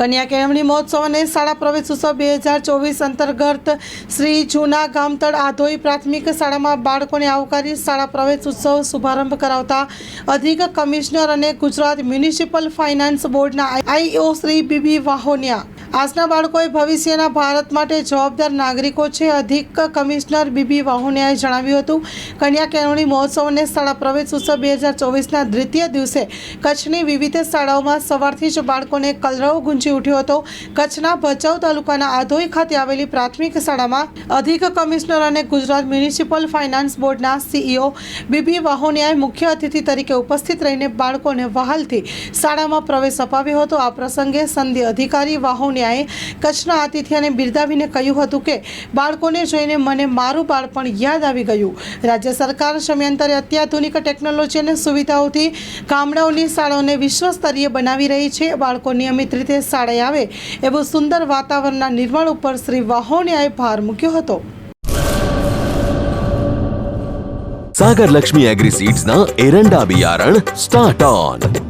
કન્યા કેળવણી મહોત્સવ અને શાળા પ્રવેશ ઉત્સવ બે હજાર ચોવીસ અંતર્ગત શ્રી જૂના ગામતળ આધોઈ પ્રાથમિક શાળામાં બાળકોને આવકારી શાળા પ્રવેશ ઉત્સવ શુભારંભ કરાવતા અધિક કમિશનર અને ગુજરાત મ્યુનિસિપલ ફાઇનાન્સ બોર્ડના I O Shri B B Vahoniya આજના બાળકોએ ભવિષ્યના ભારત માટે જવાબદાર નાગરિકો છે. અધિક કમિશનર બીબી વાહુનિયાએ જણાવ્યું હતું કન્યા કેળવણી મહોત્સવ અને શાળા પ્રવેશ ઉત્સવ બે હજાર ચોવીસના દ્વિતીય દિવસે કચ્છની વિવિધ શાળાઓમાં સવારથી જ બાળકોને કલરવ ગુંજી ઉઠ્યો હતો. કચ્છના ભચાઉ તાલુકાના આધોઈ ખાતે આવેલી પ્રાથમિક શાળામાં અધિક કમિશનર અને ગુજરાત મ્યુનિસિપલ ફાઇનાન્સ બોર્ડના સીઈઓ બીબી વાહોનિયાએ મુખ્ય અતિથિ તરીકે ઉપસ્થિત રહીને બાળકોને વહાલથી શાળામાં પ્રવેશ અપાવ્યો હતો. આ પ્રસંગે સંધિ અધિકારી લાવણ્યાએ કચ્છના આતિથ્યને બિરદાવીને કહ્યું હતું કે, બાળકોને જોઈને મને મારું બાળપણ યાદ આવી ગયું. રાજ્ય સરકાર સમયાંતરે અત્યાધુનિક ટેકનોલોજી અને સુવિધાઓથી ગામડાઓની શાળાઓને વિશ્વસ્તરીય બનાવી રહી છે. બાળકો નિયમિત રીતે શાળાએ આવે એવું સુંદર વાતાવરણના નિર્માણ ઉપર શ્રી વાહોણિયાએ ભાર મૂક્યો હતો. સાગર લક્ષ્મી એગ્રી સીડ્સના એરંડા બિયારણ સ્ટાર્ટ ઓન.